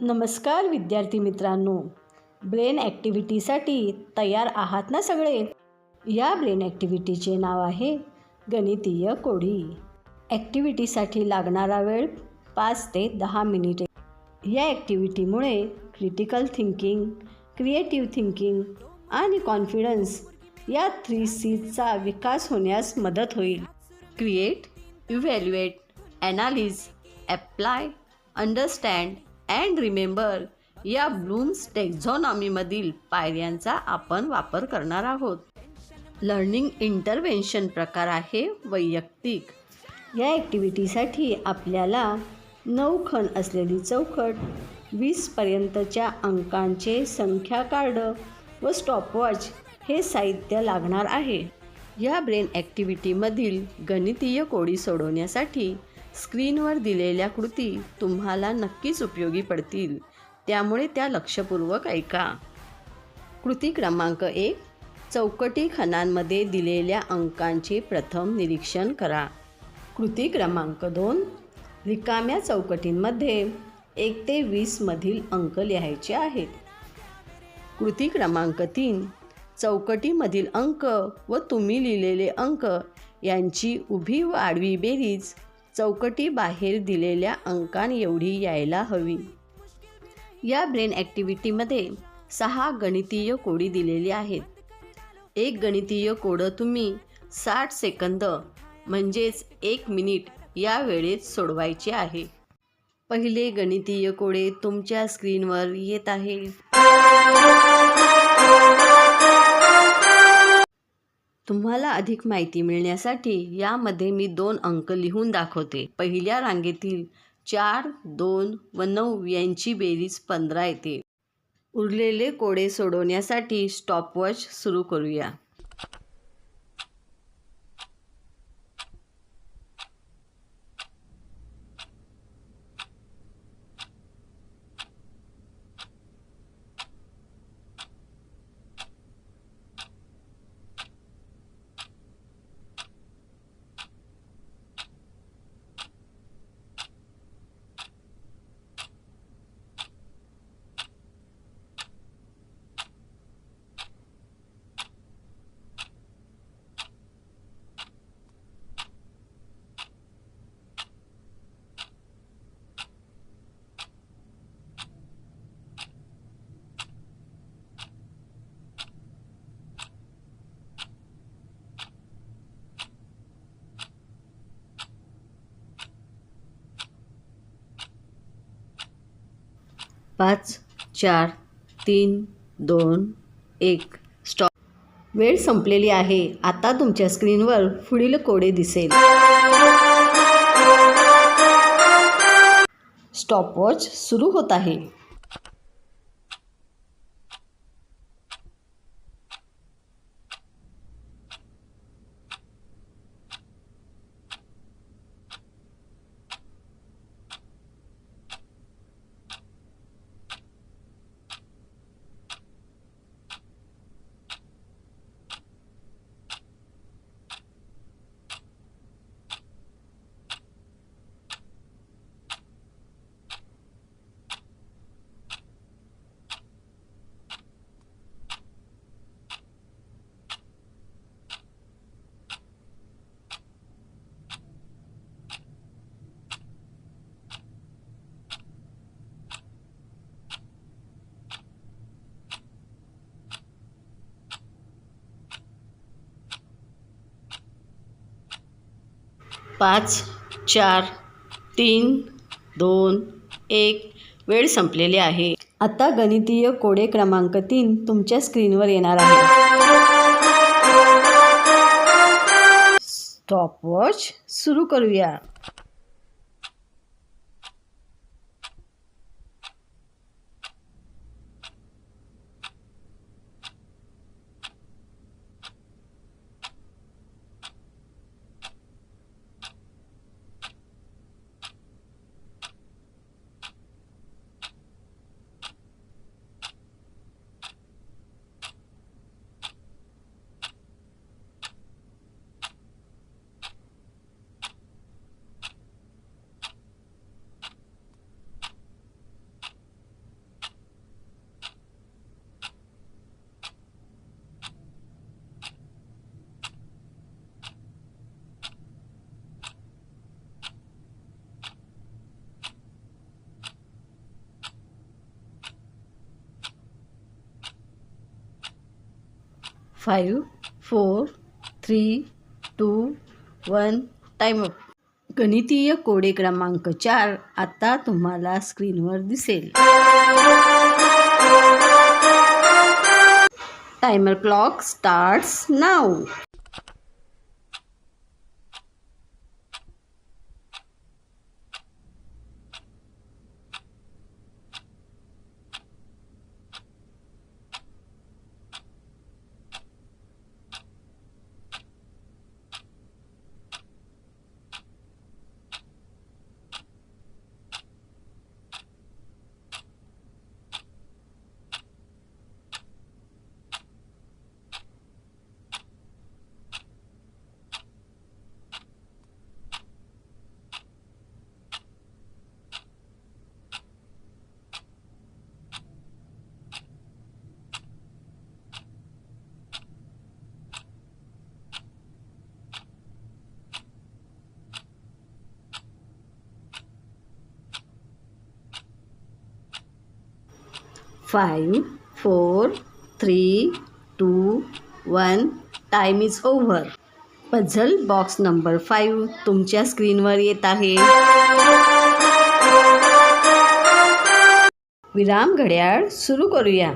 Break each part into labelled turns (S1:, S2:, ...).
S1: नमस्कार विद्यार्थी मित्रांनो. ब्रेन ॲक्टिव्हिटीसाठी तयार आहात ना सगळे? या ब्रेन ॲक्टिव्हिटीचे नाव आहे गणितीय कोडी. ॲक्टिव्हिटीसाठी लागणारा वेळ पाच ते दहा मिनिटे. या ॲक्टिव्हिटीमुळे क्रिटिकल थिंकिंग क्रिएटिव्ह थिंकिंग आणि कॉन्फिडन्स या थ्री सीजचा विकास होण्यास मदत होईल. Create evaluate analyse apply understand and remember या ब्लूम्स टेक्झॉनॉमीमधील पायऱ्यांचा आपण वापर करणार आहोत. लर्निंग इंटरव्हेन्शन प्रकार आहे वैयक्तिक. या ॲक्टिव्हिटीसाठी आपल्याला नऊ खण असलेली चौकट वीसपर्यंतच्या अंकांचे संख्या कार्ड व स्टॉपवॉच हे साहित्य लागणार आहे. या ब्रेन ॲक्टिव्हिटीमधील गणितीय कोडी सोडवण्यासाठी स्क्रीनवर दिलेल्या कृती तुम्हाला नक्कीच उपयोगी पडतील. त्यामुळे त्या लक्षपूर्वक ऐका. कृती क्रमांक एक चौकटी खणांमध्ये दिलेल्या अंकांचे प्रथम निरीक्षण करा. कृती क्रमांक दोन रिकाम्या चौकटींमध्ये एक ते वीसमधील अंक लिहायचे आहेत. कृती क्रमांक तीन चौकटीमधील अंक व तुम्ही लिहिलेले अंक यांची उभी व आडवी बेरीज चौकटी बाहेर दिलेल्या अंकांएवढी यायला हवी. या ब्रेन ॲक्टिव्हिटीमध्ये सहा गणितीय कोडी दिलेली आहेत. एक गणितीय कोडं तुम्ही साठ सेकंद म्हणजेच एक मिनिट या वेळेत सोडवायचे आहे. पहिले गणितीय कोडे तुमच्या स्क्रीनवर येत आहे तुम्हाला अधिक माहिती मिळण्यासाठी यामध्ये मी दोन अंक लिहून दाखवते. पहिल्या रांगेतील चार दोन व नऊ यांची बेरीज पंधरा येते. उरलेले कोडे सोडवण्यासाठी स्टॉपवॉच सुरू करूया. पाच चार तीन दोन एक. स्टॉप वेळ संपलेली आहे. आता तुमच्या स्क्रीनवर पुढील कोडे दिसेल. स्टॉपवॉच सुरू होत आहे. पाच चार तीन दोन एक वेळ संपलेली आहे. आता गणितीय कोडे क्रमांक तीन तुमच्या स्क्रीनवर येणार आहे. स्टॉपवॉच सुरू करूया. Five four three two one time up. गणितीय कोडे क्रमांक चार आता तुम्हाला स्क्रीनवर दिसेल. Timer clock starts now five four three two one time is over. Puzzle box number five तुमच्या स्क्रीनवर येत आहे. विराम घड्याळ सुरू करूया.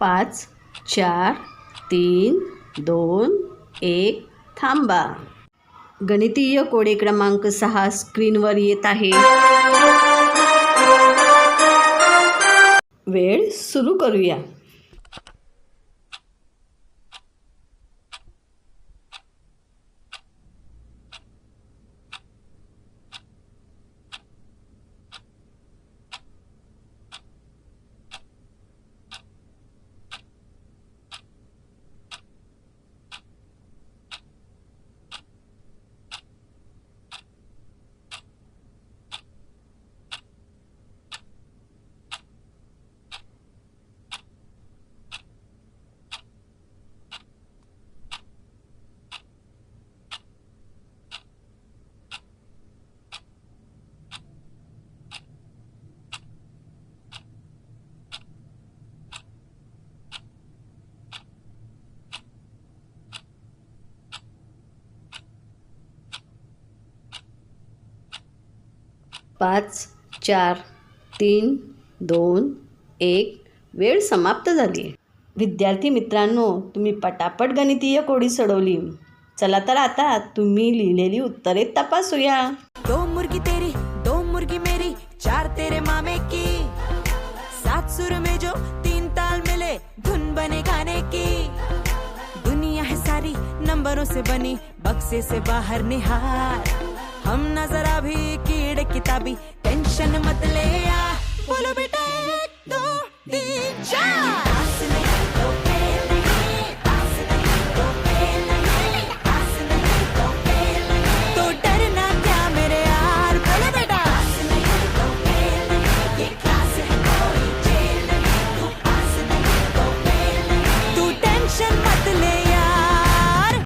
S1: पाच चार तीन दोन एक थांबा. गणितीय कोडे क्रमांक सहा स्क्रीनवर येत आहे. वेळ सुरू करूया. पाच चार तीन दोन एक वेळ समाप्त झाली. विद्यार्थी मित्रांनो तुम्ही पटापट गणितीय कोडी सोडवली. चला तर आता तुम्ही लिहिलेली उत्तरे तपासूया.
S2: दो मुर्गी तेरी दो मुर्गी मेरी चार तेरे मामे की. सात सुर में जो तीन ताल मिले धुन बने गाने की. दुनिया है सारी नंबरों से बनी बक्से से बाहर निहार. हम नजर अभी की किताबी टेंशन मत ले बोलो बेटा एक दो तीन चार.